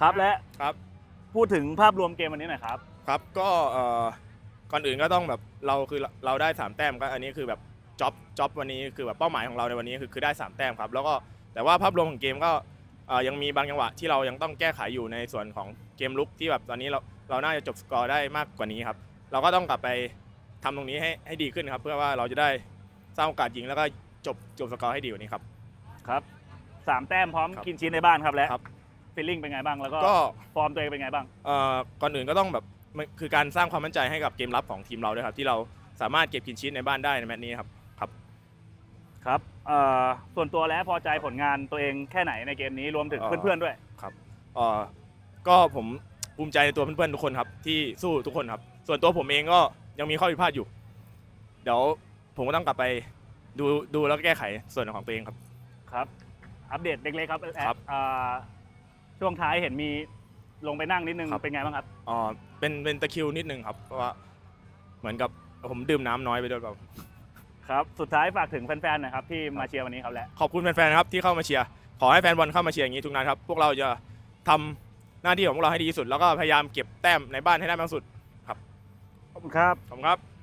ครับและครับ พูดถึงภาพรวมเกมวันนี้หน่อยครับ ครับก็เอ่อก่อนอื่นก็ต้องแบบเราคือเราได้สามแต้มก็อันนี้คือแบบจ็อบจ็อบวันนี้คือแบบเป้าหมายของเราในวันนี้คือคือได้สามแต้มครับ แล้วก็แต่ว่าภาพรวมของเกมก็เอ่อยังมีบางจังหวะที่เรายังต้องแก้ไขอยู่ในส่วนของเกมลุกที่แบบตอนนี้เราเราน่าจะจบสกอร์ได้มากกว่านี้ครับ เราก็ต้องกลับไปทำตรงนี้ให้ให้ดีขึ้นครับ เพื่อว่าเราจะได้สร้างโอกาสยิงแล้วก็จบจบสกอร์ให้ดีกว่านี้ครับ ครับสามแต้มพร้อมครับกินชิ้นในบ้านครับและครับ ฟีลลิ่งเป็นไงบ้างแล้วก็ก็ฟอร์มตัวเองเป็นไงบ้าง เอ่อก่อนอื่นก็ต้องแบบมันคือการสร้างความมั่นใจให้กับเกมรับของทีมเราด้วยครับ ที่เราสามารถเก็บกินชีสในบ้านได้ในแมตช์นี้ครับครับ ครับเอ่อส่วนตัวแล้วพอใจผลงานตัวเองแค่ไหนในเกมนี้รวมถึงเอ่อ เพื่อนๆด้วย เอ่อก็ผมภูมิใจในตัวเพื่อนๆทุกคนครับ ที่สู้ทุกคนครับ ส่วนตัวผมเองก็ยังมีข้อผิดพลาดอยู่ เดี๋ยวผมก็ต้องกลับไปดูดูแล้วก็แก้ไขส่วนของตัวเองครับ ครับ อัปเดตเล็กๆครับครับ เอ่อ ช่วงท้ายเห็นมีลงไปนั่งนิดนึงครับ เป็นไงบ้างครับ อ๋อเป็นเป็นตะคริวนิดนึงครับเพราะว่าเหมือนกับผมดื่มน้ำน้อยไปด้วยครับครับ สุดท้ายฝากถึงแฟนๆหนะครับที่มาเชียร์วันนี้ครับและขอบคุณแฟนๆนะครับที่เข้ามาเชียร์ขอให้แฟนบอลเข้ามาเชียร์อย่างนี้ทุกนัดครับพวกเราจะทำหน้าที่ของพวกเราให้ดีที่สุด แล้วก็พยายามเก็บแต้มในบ้านให้ได้มากที่สุดขอบคุณครับ ขอบคุณครับ